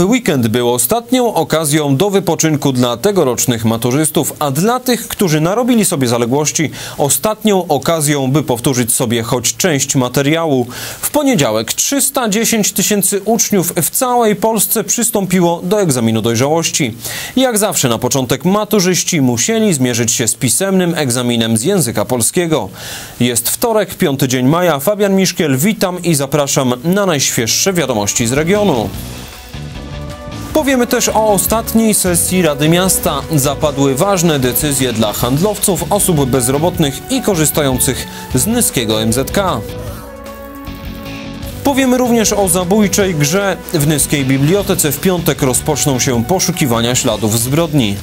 Majowy weekend był ostatnią okazją do wypoczynku dla tegorocznych maturzystów, a dla tych, którzy narobili sobie zaległości, ostatnią okazją, by powtórzyć sobie choć część materiału. W poniedziałek 310 tysięcy uczniów w całej Polsce przystąpiło do egzaminu dojrzałości. Jak zawsze na początek maturzyści musieli zmierzyć się z pisemnym egzaminem z języka polskiego. Jest wtorek, piąty dzień maja. Fabian Miszkiel, witam i zapraszam na najświeższe wiadomości z regionu. Powiemy też o ostatniej sesji Rady Miasta. Zapadły ważne decyzje dla handlowców, osób bezrobotnych i korzystających z niskiego MZK. Powiemy również o zabójczej grze. W Nyskiej Bibliotece w piątek rozpoczną się poszukiwania śladów zbrodni.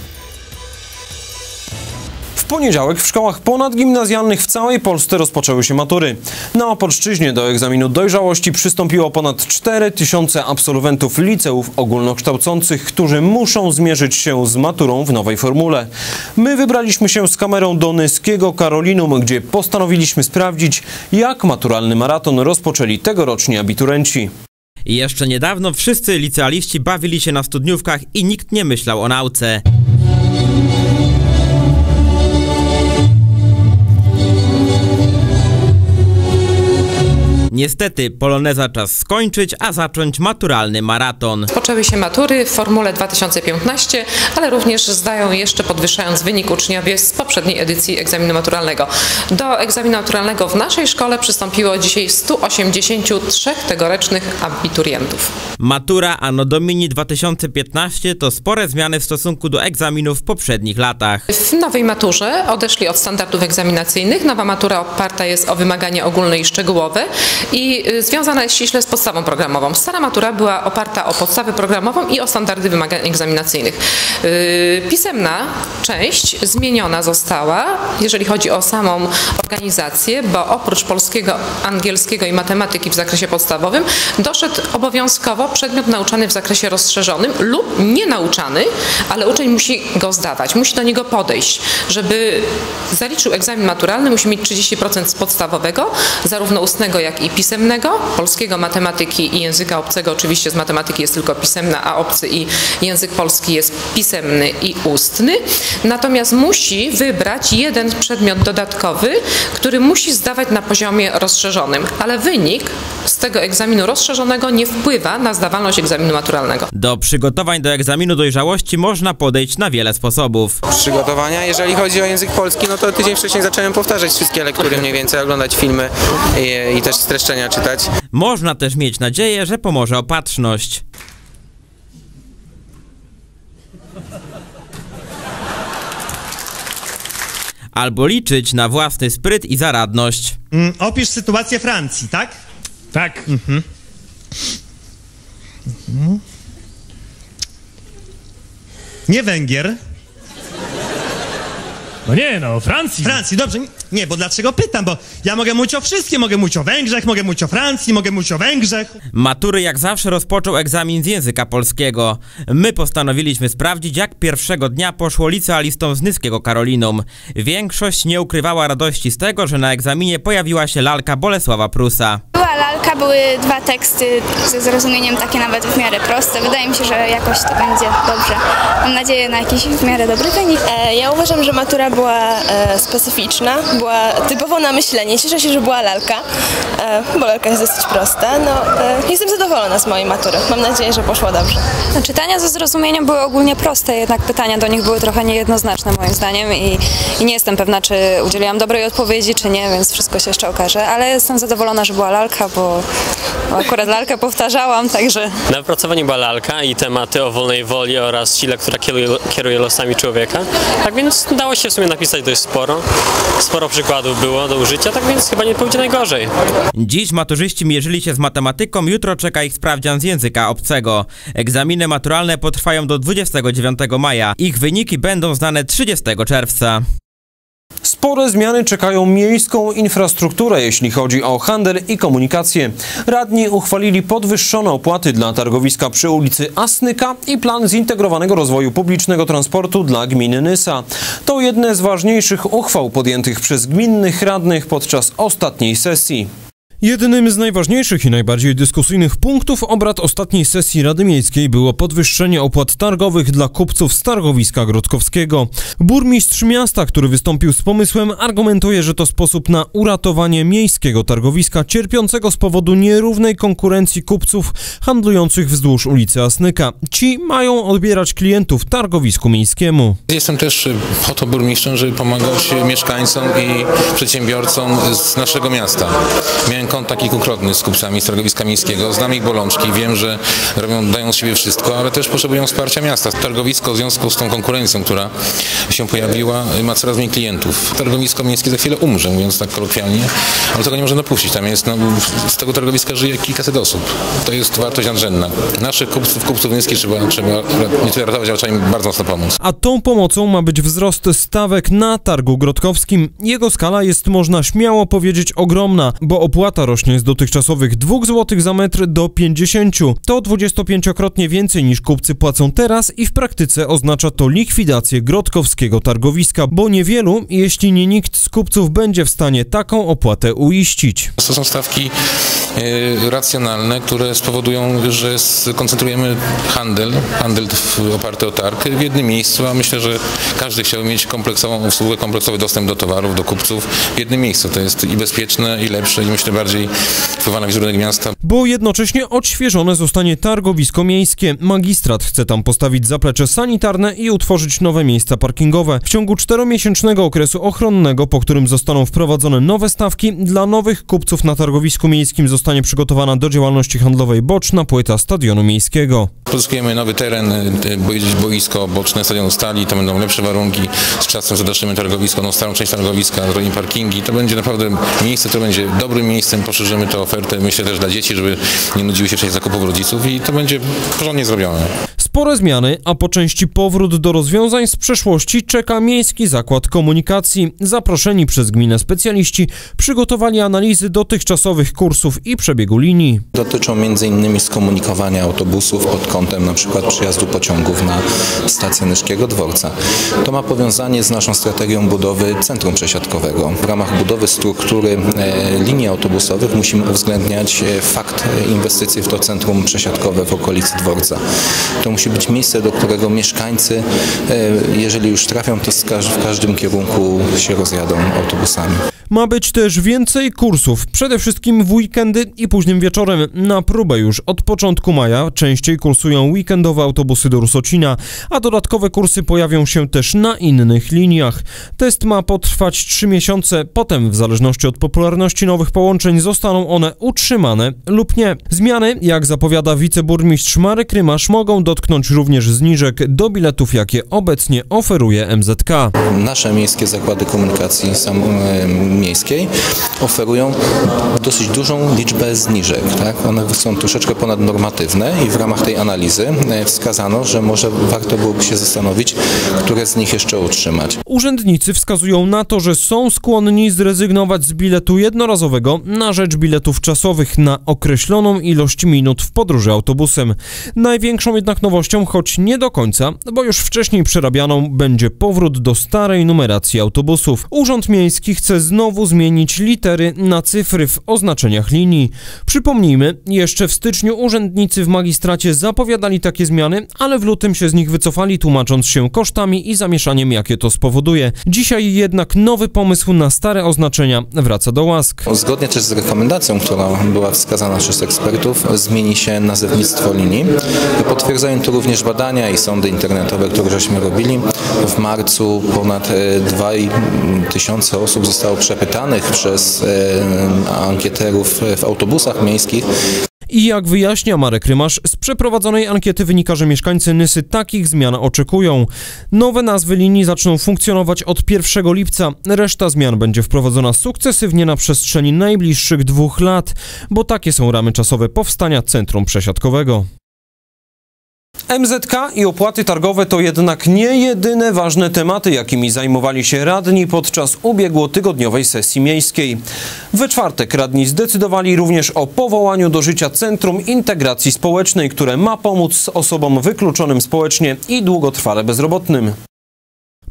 Poniedziałek w szkołach ponadgimnazjalnych w całej Polsce rozpoczęły się matury. Na Opolszczyźnie do egzaminu dojrzałości przystąpiło ponad 4 tysiące absolwentów liceów ogólnokształcących, którzy muszą zmierzyć się z maturą w nowej formule. My wybraliśmy się z kamerą do Nyskiego Karolinum, gdzie postanowiliśmy sprawdzić, jak maturalny maraton rozpoczęli tegoroczni abiturenci. Jeszcze niedawno wszyscy licealiści bawili się na studniówkach i nikt nie myślał o nauce. Niestety, poloneza czas skończyć, a zacząć maturalny maraton. Poczęły się matury w formule 2015, ale również zdają jeszcze podwyższając wynik uczniowie z poprzedniej edycji egzaminu maturalnego. Do egzaminu maturalnego w naszej szkole przystąpiło dzisiaj 183 tegorocznych abiturientów. Matura Anno Domini 2015 to spore zmiany w stosunku do egzaminów w poprzednich latach. W nowej maturze odeszli od standardów egzaminacyjnych. Nowa matura oparta jest o wymagania ogólne i szczegółowe i y, związana jest ściśle z podstawą programową. Stara matura była oparta o podstawę programową i o standardy wymagań egzaminacyjnych. Yy, Pisemna część zmieniona została, jeżeli chodzi o samą organizację, bo oprócz polskiego, angielskiego i matematyki w zakresie podstawowym doszedł obowiązkowo przedmiot nauczany w zakresie rozszerzonym lub nie nauczany, ale uczeń musi go zdawać, musi do niego podejść. Żeby zaliczył egzamin maturalny, musi mieć 30% z podstawowego, zarówno ustnego, jak i pisemnego, polskiego, matematyki i języka obcego. Oczywiście z matematyki jest tylko pisemna, a obcy i język polski jest pisemny i ustny. Natomiast musi wybrać jeden przedmiot dodatkowy, który musi zdawać na poziomie rozszerzonym, ale wynik z tego egzaminu rozszerzonego nie wpływa na zdawalność egzaminu maturalnego. Do przygotowań do egzaminu dojrzałości można podejść na wiele sposobów. przygotowania. Jeżeli chodzi o język polski, no to tydzień wcześniej zacząłem powtarzać wszystkie lektury mniej więcej, oglądać filmy i, i też streszczenia czytać. Można też mieć nadzieję, że pomoże opatrzność. Albo liczyć na własny spryt i zaradność. Mm, opisz sytuację Francji, tak? Tak. Nie Węgier. No nie no, Francji. Francji, dobrze. Nie, bo dlaczego pytam? Bo ja mogę mówić o wszystkim. Mogę mówić o Węgrzech, mogę mówić o Francji, mogę mówić o Węgrzech. Matury jak zawsze rozpoczął egzamin z języka polskiego. My postanowiliśmy sprawdzić, jak pierwszego dnia poszło licealistom z Nyskiego Karolinum. Większość nie ukrywała radości z tego, że na egzaminie pojawiła się lalka Bolesława Prusa. Była lalka, były dwa teksty ze zrozumieniem takie nawet w miarę proste. Wydaje mi się, że jakoś to będzie dobrze. Mam nadzieję na jakiś w miarę dobry wynik. E, Ja uważam, że matura była e, specyficzna, była typowo na myślenie. Cieszę się, że była lalka, e, bo lalka jest dosyć prosta. No, e, jestem zadowolona z mojej matury. Mam nadzieję, że poszło dobrze. No, Czytania ze zrozumieniem były ogólnie proste, jednak pytania do nich były trochę niejednoznaczne moim zdaniem i, i nie jestem pewna, czy udzieliłam dobrej odpowiedzi, czy nie, więc wszystko się jeszcze okaże, ale jestem zadowolona, że była lalka, bo, bo akurat lalkę powtarzałam, także Na wypracowaniu była lalka i tematy o wolnej woli oraz sile, która kieruje, kieruje losami człowieka. Tak więc dało się w sumie napisać dość sporo. Sporo przykładów było do użycia, tak więc chyba nie pójdzie najgorzej. Dziś maturzyści mierzyli się z matematyką, jutro czeka ich sprawdzian z języka obcego. Egzaminy maturalne potrwają do 29 maja. Ich wyniki będą znane 30 czerwca. Spore zmiany czekają miejską infrastrukturę, jeśli chodzi o handel i komunikację. Radni uchwalili podwyższone opłaty dla targowiska przy ulicy Asnyka i plan zintegrowanego rozwoju publicznego transportu dla gminy Nysa. To jedne z ważniejszych uchwał podjętych przez gminnych radnych podczas ostatniej sesji. Jednym z najważniejszych i najbardziej dyskusyjnych punktów obrad ostatniej sesji Rady Miejskiej było podwyższenie opłat targowych dla kupców z targowiska Grodkowskiego. Burmistrz miasta, który wystąpił z pomysłem, argumentuje, że to sposób na uratowanie miejskiego targowiska cierpiącego z powodu nierównej konkurencji kupców handlujących wzdłuż ulicy Asnyka. Ci mają odbierać klientów targowisku miejskiemu. Jestem też po to burmistrzem, żeby pomagać mieszkańcom i przedsiębiorcom z naszego miasta. Miałem kontakt kilkukrotny z kupcami z targowiska miejskiego, znam ich bolączki, wiem, że robią, dają z siebie wszystko, ale też potrzebują wsparcia miasta. Targowisko w związku z tą konkurencją, która się pojawiła, ma coraz mniej klientów. Targowisko miejskie za chwilę umrze, mówiąc tak kolokwialnie, ale tego nie można dopuścić. Tam jest, no, z tego targowiska żyje kilkaset osób. To jest wartość nadrzędna. Naszych kupców, kupców miejskich trzeba, trzeba nie tyle ratować, ale trzeba im bardzo mocno pomóc. A tą pomocą ma być wzrost stawek na targu grodkowskim. Jego skala jest, można śmiało powiedzieć, ogromna, bo opłata rośnie z dotychczasowych 2 zł za metr do 50. To 25-krotnie więcej niż kupcy płacą teraz i w praktyce oznacza to likwidację grodkowskiego targowiska, bo niewielu, jeśli nie nikt z kupców będzie w stanie taką opłatę uiścić. To są stawki e, racjonalne, które spowodują, że skoncentrujemy handel, handel oparty o targ w jednym miejscu, a myślę, że każdy chciałby mieć kompleksową usługę, kompleksowy dostęp do towarów, do kupców w jednym miejscu. To jest i bezpieczne, i lepsze, i myślę bardziej wpływa na wizerunek miasta. Bo jednocześnie odświeżone zostanie targowisko miejskie. Magistrat chce tam postawić zaplecze sanitarne i utworzyć nowe miejsca parkingowe. W ciągu czteromiesięcznego okresu ochronnego, po którym zostaną wprowadzone nowe stawki, dla nowych kupców na targowisku miejskim zostanie przygotowana do działalności handlowej boczna płyta stadionu miejskiego. Pozyskujemy nowy teren, boisko boczne stadionu Stali, to będą lepsze warunki. Z czasem zadaszymy targowisko, no starą część targowiska, zrobimy parkingi. To będzie naprawdę miejsce, które będzie dobrym miejscem, poszerzymy tę ofertę, myślę też dla dzieci, żeby nie nudziły się w zakupów rodziców i to będzie porządnie zrobione. Spore zmiany, a po części powrót do rozwiązań z przeszłości czeka Miejski Zakład Komunikacji. Zaproszeni przez gminę specjaliści przygotowali analizy dotychczasowych kursów i przebiegu linii. Dotyczą m.in. skomunikowania autobusów pod kątem np. przyjazdu pociągów na stację Nyszkiego Dworca. To ma powiązanie z naszą strategią budowy centrum przesiadkowego. W ramach budowy struktury e, linii autobusowych musimy uwzględniać e, fakt inwestycji w to centrum przesiadkowe w okolicy dworca. To musi być miejsce, do którego mieszkańcy, e, jeżeli już trafią, to w każdym kierunku się rozjadą autobusami. Ma być też więcej kursów, przede wszystkim w weekendy i późnym wieczorem. Na próbę już od początku maja częściej kursują weekendowe autobusy do Rusocina, a dodatkowe kursy pojawią się też na innych liniach. Test ma potrwać 3 miesiące, potem w zależności od popularności nowych połączeń zostaną one utrzymane lub nie. Zmiany, jak zapowiada wiceburmistrz Marek Rymasz, mogą dotknąć również zniżek do biletów, jakie obecnie oferuje MZK. Nasze miejskie zakłady komunikacji sam, miejskiej oferują dosyć dużą liczbę zniżek. Tak? One są troszeczkę ponadnormatywne i w ramach tej analizy e, wskazano, że może warto byłoby się zastanowić, które z nich jeszcze utrzymać. Urzędnicy wskazują na to, że są skłonni zrezygnować z biletu jednorazowego na rzecz biletów czasowych na określoną ilość minut w podróży autobusem. Największą jednak nowością, choć nie do końca, bo już wcześniej przerabianą, będzie powrót do starej numeracji autobusów. Urząd Miejski chce znowu zmienić litery na cyfry w oznaczeniach linii. Przypomnijmy, jeszcze w styczniu urzędnicy w magistracie zapowiadali takie zmiany, ale w lutym się z nich wycofali, tłumacząc się kosztami i zamieszaniem, jakie to spowoduje. Dzisiaj jednak nowy pomysł na stare oznaczenia wraca do łask. Zgodnie też z rekomendacją, która była wskazana przez ekspertów, zmieni się nazewnictwo linii. Potwierdzają to również badania i sądy internetowe, które żeśmy robili. W marcu ponad 2,5 tysiące osób zostało przepytanych przez e, ankieterów w autobusach miejskich. I jak wyjaśnia Marek Rymasz, z przeprowadzonej ankiety wynika, że mieszkańcy Nysy takich zmian oczekują. Nowe nazwy linii zaczną funkcjonować od 1 lipca. Reszta zmian będzie wprowadzona sukcesywnie na przestrzeni najbliższych dwóch lat, bo takie są ramy czasowe powstania centrum przesiadkowego. MZK i opłaty targowe to jednak nie jedyne ważne tematy, jakimi zajmowali się radni podczas ubiegłotygodniowej sesji miejskiej. We czwartek radni zdecydowali również o powołaniu do życia Centrum Integracji Społecznej, które ma pomóc osobom wykluczonym społecznie i długotrwale bezrobotnym.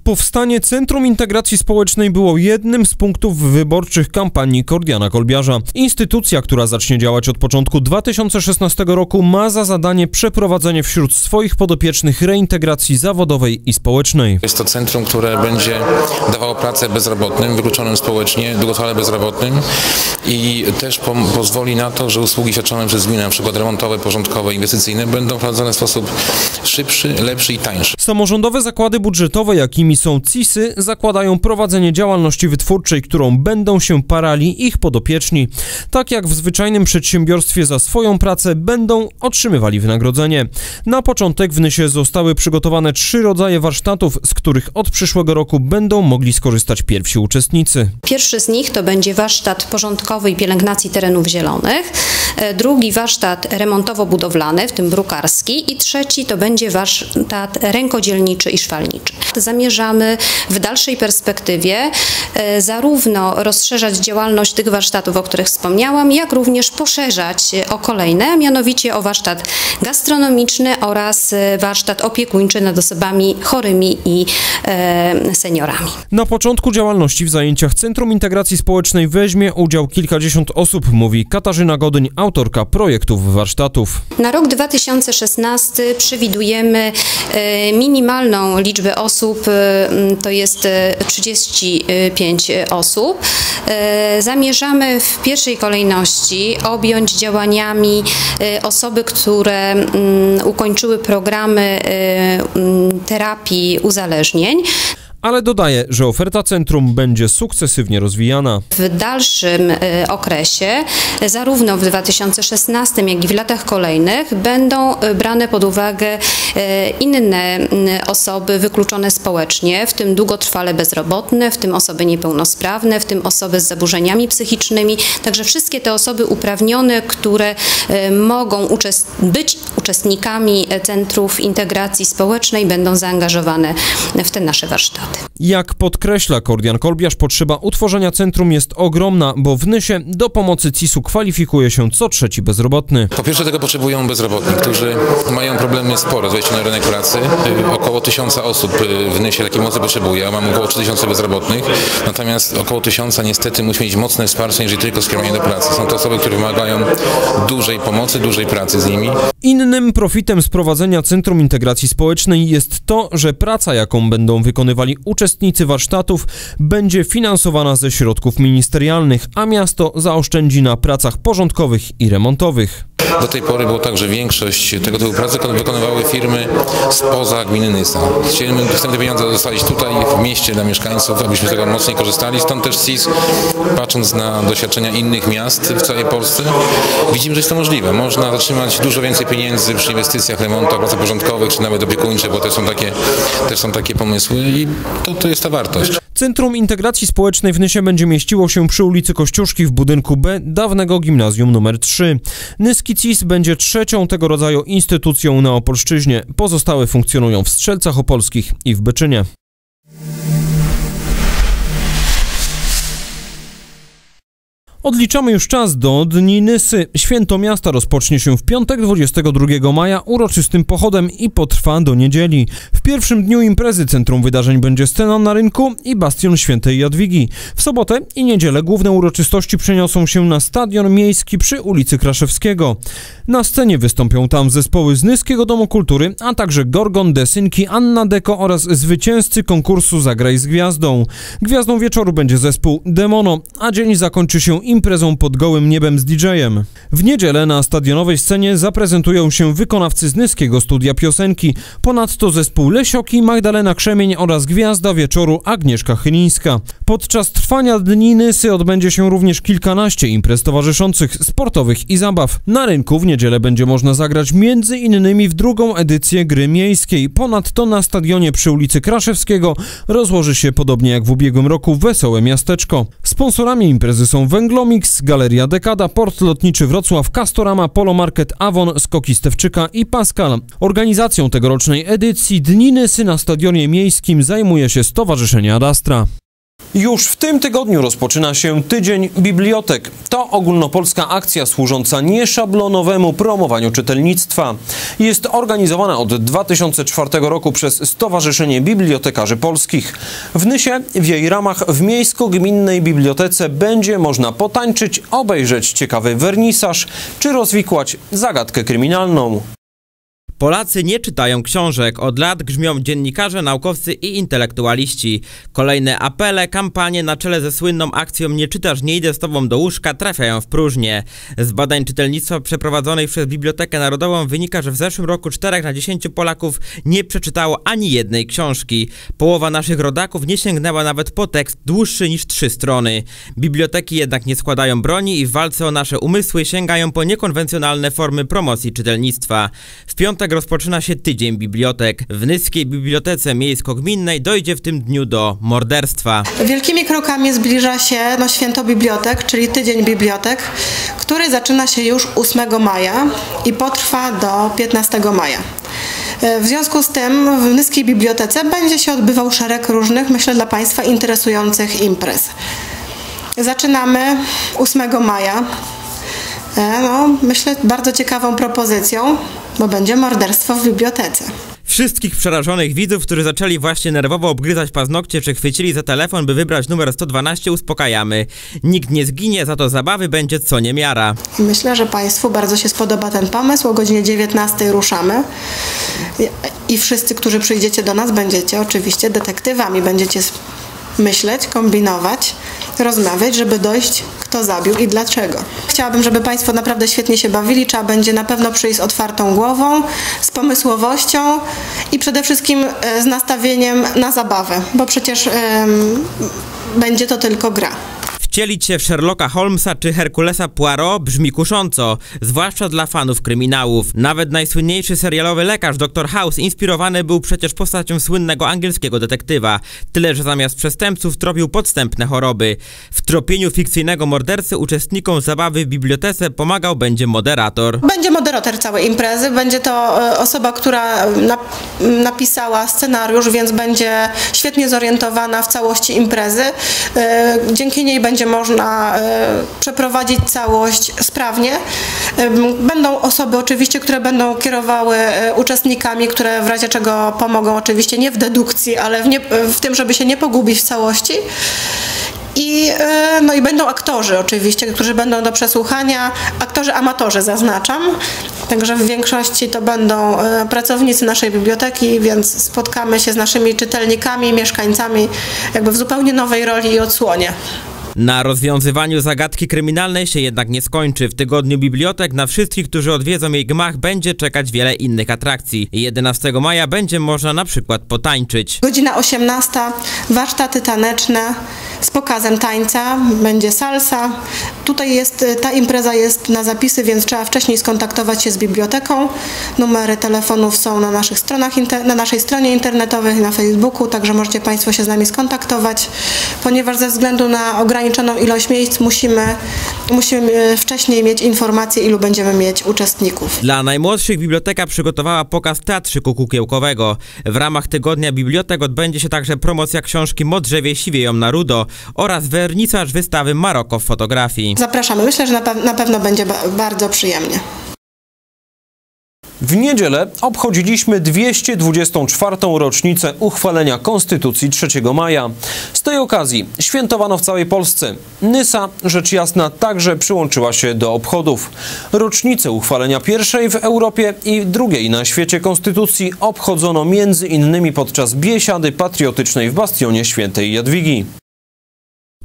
Powstanie Centrum Integracji Społecznej było jednym z punktów wyborczych kampanii Kordiana Kolbiarza. Instytucja, która zacznie działać od początku 2016 roku, ma za zadanie przeprowadzenie wśród swoich podopiecznych reintegracji zawodowej i społecznej. Jest to centrum, które będzie dawało pracę bezrobotnym, wykluczonym społecznie, długotrwale bezrobotnym i też po pozwoli na to, że usługi świadczone przez gminę, np. remontowe, porządkowe, inwestycyjne będą prowadzone w sposób szybszy, lepszy i tańszy. Samorządowe zakłady budżetowe, jakimi są CISy, zakładają prowadzenie działalności wytwórczej, którą będą się parali ich podopieczni. Tak jak w zwyczajnym przedsiębiorstwie za swoją pracę będą otrzymywali wynagrodzenie. Na początek w Nysie zostały przygotowane trzy rodzaje warsztatów, z których od przyszłego roku będą mogli skorzystać pierwsi uczestnicy. Pierwszy z nich to będzie warsztat porządkowy i pielęgnacji terenów zielonych, e, drugi warsztat remontowo-budowlany, w tym brukarski i trzeci to będzie warsztat rękodzielniczy i szwalniczy. Zamierzamy w dalszej perspektywie e, zarówno rozszerzać działalność tych warsztatów, o których wspomniałam, jak również poszerzać o kolejne, a mianowicie o warsztat gastronomiczny oraz e, warsztat opiekuńczy nad osobami chorymi i seniorami. Na początku działalności w zajęciach Centrum Integracji Społecznej weźmie udział kilkadziesiąt osób, mówi Katarzyna Godyń, autorka projektów warsztatów. Na rok 2016 przewidujemy e, minimalną liczbę osób, e, to jest e, 35 osób. E, Zamierzamy w pierwszej kolejności objąć działaniami osoby, które ukończyły programy terapii uzależnień. Ale dodaje, że oferta centrum będzie sukcesywnie rozwijana. W dalszym e, okresie, e, zarówno w 2016, jak i w latach kolejnych, będą e, brane pod uwagę inne osoby wykluczone społecznie, w tym długotrwale bezrobotne, w tym osoby niepełnosprawne, w tym osoby z zaburzeniami psychicznymi. Także wszystkie te osoby uprawnione, które mogą być uczestnikami centrów integracji społecznej, będą zaangażowane w te nasze warsztaty. Jak podkreśla Kordian Kolbiarz, potrzeba utworzenia centrum jest ogromna, bo w Nysie do pomocy CIS-u kwalifikuje się co trzeci bezrobotny. Po pierwsze tego potrzebują bezrobotni, którzy mają problemy spore z wejściem na rynek pracy. Y, Około tysiąca osób y, w Nysie takiej mocy potrzebuje, a mam około 3000 bezrobotnych. Natomiast około tysiąca niestety musi mieć mocne wsparcie, jeżeli tylko skierowanie do pracy. Są to osoby, które wymagają dużej pomocy, dużej pracy z nimi. Innym profitem z prowadzenia Centrum Integracji Społecznej jest to, że praca, jaką będą wykonywali uczestnicy warsztatów, będzie finansowana ze środków ministerialnych, a miasto zaoszczędzi na pracach porządkowych i remontowych. Do tej pory było tak, że większość tego typu pracy wykonywały firmy spoza gminy Nysa. Chcieliśmy te pieniądze zostawić tutaj w mieście dla mieszkańców, abyśmy z tego mocniej korzystali. Stąd też CIS, patrząc na doświadczenia innych miast w całej Polsce, widzimy, że jest to możliwe. Można zatrzymać dużo więcej pieniędzy przy inwestycjach, remontach, pracach porządkowych, czy nawet opiekuńczych, bo też są takie, też są takie pomysły i to, to jest ta wartość. Centrum Integracji Społecznej w Nysie będzie mieściło się przy ulicy Kościuszki w budynku B dawnego gimnazjum nr 3. Nyski CIS będzie trzecią tego rodzaju instytucją na Opolszczyźnie. Pozostałe funkcjonują w Strzelcach Opolskich i w Byczynie. Odliczamy już czas do Dni Nysy. Święto miasta rozpocznie się w piątek 22 maja uroczystym pochodem i potrwa do niedzieli. W pierwszym dniu imprezy centrum wydarzeń będzie scena na rynku i bastion świętej Jadwigi. W sobotę i niedzielę główne uroczystości przeniosą się na stadion miejski przy ulicy Kraszewskiego. Na scenie wystąpią tam zespoły z Nyskiego Domu Kultury, a także Gorgon, Desynki, Anna Deko oraz zwycięzcy konkursu Zagraj z Gwiazdą. Gwiazdą wieczoru będzie zespół Demono, a dzień zakończy się imprezą pod gołym niebem z DJ-em. W niedzielę na stadionowej scenie zaprezentują się wykonawcy z Nyskiego Studia Piosenki, ponadto zespół Lesioki, Magdalena Krzemień oraz gwiazda wieczoru Agnieszka Chylińska. Podczas trwania Dni Nysy odbędzie się również kilkanaście imprez towarzyszących, sportowych i zabaw. Na rynku w niedzielę będzie można zagrać innymi w drugą edycję gry miejskiej. Ponadto na stadionie przy ulicy Kraszewskiego rozłoży się podobnie jak w ubiegłym roku Wesołe Miasteczko. Sponsorami imprezy są Węglomix, Galeria Dekada, Port Lotniczy Wrocław, Castorama, Polo Market Avon, Skoki Stewczyka i Pascal. Organizacją tegorocznej edycji Dni Nysy na stadionie miejskim zajmuje się Stowarzyszenie Adastra. Już w tym tygodniu rozpoczyna się Tydzień Bibliotek. To ogólnopolska akcja służąca nieszablonowemu promowaniu czytelnictwa. Jest organizowana od 2004 roku przez Stowarzyszenie Bibliotekarzy Polskich. W Nysie w jej ramach w Miejsko-Gminnej Bibliotece będzie można potańczyć, obejrzeć ciekawy wernisaż czy rozwikłać zagadkę kryminalną. Polacy nie czytają książek. Od lat grzmią dziennikarze, naukowcy i intelektualiści. Kolejne apele, kampanie na czele ze słynną akcją Nie czytasz, nie idę z tobą do łóżka trafiają w próżnię. Z badań czytelnictwa przeprowadzonych przez Bibliotekę Narodową wynika, że w zeszłym roku 4 na 10 Polaków nie przeczytało ani jednej książki. Połowa naszych rodaków nie sięgnęła nawet po tekst dłuższy niż trzy strony. Biblioteki jednak nie składają broni i w walce o nasze umysły sięgają po niekonwencjonalne formy promocji czytelnictwa. W piątek rozpoczyna się Tydzień Bibliotek. W Nyskiej Bibliotece Miejsko-Gminnej dojdzie w tym dniu do morderstwa. Wielkimi krokami zbliża się no, Święto Bibliotek, czyli Tydzień Bibliotek, który zaczyna się już 8 maja i potrwa do 15 maja. W związku z tym w Nyskiej Bibliotece będzie się odbywał szereg różnych, myślę, dla Państwa interesujących imprez. Zaczynamy 8 maja. E, no, myślę, bardzo ciekawą propozycją, bo będzie morderstwo w bibliotece. Wszystkich przerażonych widzów, którzy zaczęli właśnie nerwowo obgryzać paznokcie czy chwycili za telefon, by wybrać numer 112, uspokajamy. Nikt nie zginie, za to zabawy będzie co niemiara. Myślę, że Państwu bardzo się spodoba ten pomysł. O godzinie 19 ruszamy i wszyscy, którzy przyjdziecie do nas, będziecie oczywiście detektywami. Będziecie myśleć, kombinować, rozmawiać, żeby dojść, kto zabił i dlaczego. Chciałabym, żeby Państwo naprawdę świetnie się bawili. Trzeba będzie na pewno przyjść z otwartą głową, z pomysłowością i przede wszystkim e, z nastawieniem na zabawę, bo przecież będzie to tylko gra. Wcielić się w Sherlocka Holmesa czy Herkulesa Poirot brzmi kusząco, zwłaszcza dla fanów kryminałów. Nawet najsłynniejszy serialowy lekarz Dr. House inspirowany był przecież postacią słynnego angielskiego detektywa, tyle że zamiast przestępców tropił podstępne choroby. W tropieniu fikcyjnego mordercy uczestnikom zabawy w bibliotece pomagał będzie moderator. Będzie moderator całej imprezy, będzie to e, osoba, która napisała scenariusz, więc będzie świetnie zorientowana w całości imprezy. E, dzięki niej będzie można e, przeprowadzić całość sprawnie. E, będą osoby oczywiście, które będą kierowały e, uczestnikami, które w razie czego pomogą oczywiście nie w dedukcji, ale w, nie, w tym, żeby się nie pogubić w całości. I, no i będą aktorzy oczywiście, którzy będą do przesłuchania, aktorzy amatorzy zaznaczam, także w większości to będą pracownicy naszej biblioteki, więc spotkamy się z naszymi czytelnikami, mieszkańcami jakby w zupełnie nowej roli i odsłonie. Na rozwiązywaniu zagadki kryminalnej się jednak nie skończy. W tygodniu bibliotek na wszystkich, którzy odwiedzą jej gmach, będzie czekać wiele innych atrakcji. 11 maja będzie można na przykład potańczyć. Godzina 18, warsztaty taneczne z pokazem tańca, będzie salsa. Tutaj jest, ta impreza jest na zapisy, więc trzeba wcześniej skontaktować się z biblioteką. Numery telefonów są na naszych stronach, na naszej stronie internetowej, na Facebooku, także możecie Państwo się z nami skontaktować, ponieważ ze względu na ograniczenie ograniczoną ilość miejsc musimy, musimy e, wcześniej mieć informację, ilu będziemy mieć uczestników. Dla najmłodszych biblioteka przygotowała pokaz teatrzyku kukiełkowego. W ramach tygodnia bibliotek odbędzie się także promocja książki Modrzewie siwieją na rudo oraz wernisaż wystawy Maroko w fotografii. Zapraszamy. Myślę, że na, pe na pewno będzie ba bardzo przyjemnie. W niedzielę obchodziliśmy 224. rocznicę uchwalenia Konstytucji 3 maja. Z tej okazji świętowano w całej Polsce. Nysa, rzecz jasna, także przyłączyła się do obchodów. Rocznicę uchwalenia pierwszej w Europie i drugiej na świecie Konstytucji obchodzono między innymi podczas biesiady patriotycznej w bastionie świętej Jadwigi.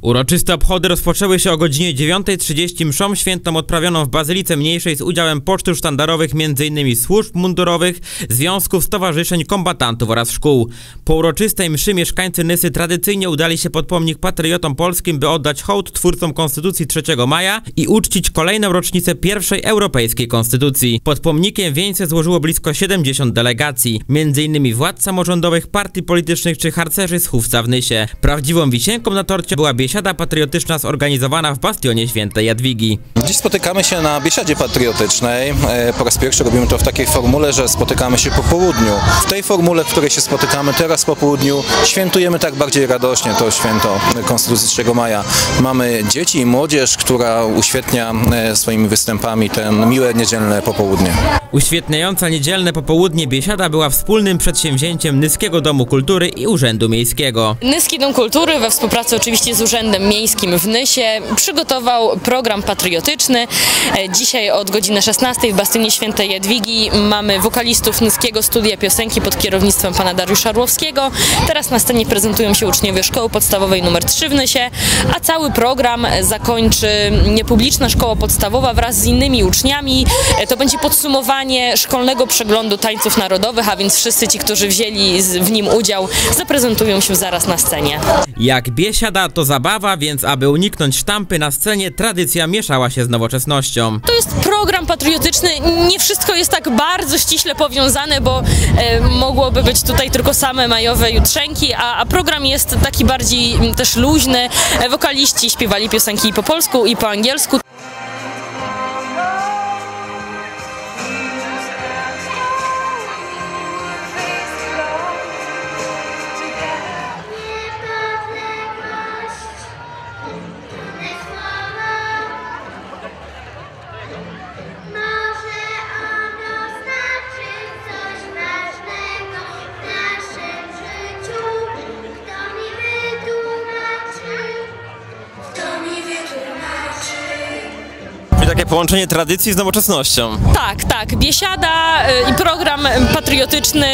Uroczyste obchody rozpoczęły się o godzinie 9.30 mszą świętą odprawioną w Bazylice Mniejszej z udziałem pocztów sztandarowych m.in. służb mundurowych, związków, stowarzyszeń, kombatantów oraz szkół. Po uroczystej mszy mieszkańcy Nysy tradycyjnie udali się pod pomnik patriotom polskim, by oddać hołd twórcom Konstytucji 3 maja i uczcić kolejną rocznicę pierwszej europejskiej konstytucji. Pod pomnikiem wieńce złożyło blisko 70 delegacji, m.in. władz samorządowych, partii politycznych czy harcerzy z Chówca w Nysie. Prawdziwą wisienką na torcie była bieś biesiada patriotyczna zorganizowana w Bastionie Świętej Jadwigi. Dziś spotykamy się na biesiadzie patriotycznej. E, Po raz pierwszy robimy to w takiej formule, że spotykamy się po południu. W tej formule, w której się spotykamy teraz po południu, świętujemy tak bardziej radośnie to święto Konstytucji 3 maja. Mamy dzieci i młodzież, która uświetnia e, swoimi występami ten miłe niedzielne popołudnie. Uświetniająca niedzielne popołudnie biesiada była wspólnym przedsięwzięciem Nyskiego Domu Kultury i Urzędu Miejskiego. Nyski Dom Kultury we współpracy oczywiście z Urzędem Miejskim w Nysie przygotował program patriotyczny. E, Dzisiaj od godziny 16 w Bastionie Świętej Jadwigi mamy wokalistów Nyskiego Studia Piosenki pod kierownictwem pana Dariusza Arłowskiego. Teraz na scenie prezentują się uczniowie Szkoły Podstawowej nr 3 w Nysie, a cały program zakończy niepubliczna szkoła podstawowa wraz z innymi uczniami. E, To będzie podsumowanie szkolnego przeglądu tańców narodowych, a więc wszyscy ci, którzy wzięli w nim udział, zaprezentują się zaraz na scenie. Jak biesiada to zabawa, więc aby uniknąć sztampy na scenie, tradycja mieszała się z nowoczesnością. To jest program patriotyczny. Nie wszystko jest tak bardzo ściśle powiązane, bo e, mogłoby być tutaj tylko same majowe jutrzenki, a, a program jest taki bardziej m, też luźny. E, wokaliści śpiewali piosenki po polsku, i po angielsku. Połączenie tradycji z nowoczesnością. Tak, tak. Biesiada e, i program patriotyczny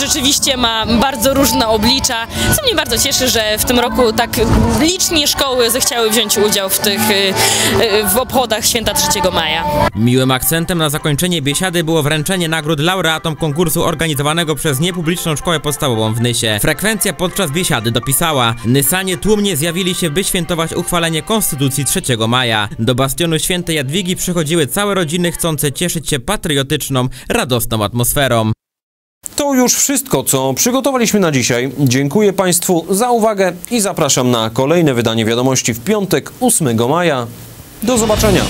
rzeczywiście ma bardzo różne oblicza, co mnie bardzo cieszy, że w tym roku tak licznie szkoły zechciały wziąć udział w tych e, e, w obchodach święta 3 maja. Miłym akcentem na zakończenie biesiady było wręczenie nagród laureatom konkursu organizowanego przez niepubliczną szkołę podstawową w Nysie. Frekwencja podczas biesiady dopisała. Nysanie tłumnie zjawili się, by świętować uchwalenie Konstytucji 3 maja. Do bastionu świętej Jadwigi przychodziły całe rodziny chcące cieszyć się patriotyczną, radosną atmosferą. To już wszystko, co przygotowaliśmy na dzisiaj. Dziękuję Państwu za uwagę i zapraszam na kolejne wydanie wiadomości w piątek 8 maja. Do zobaczenia.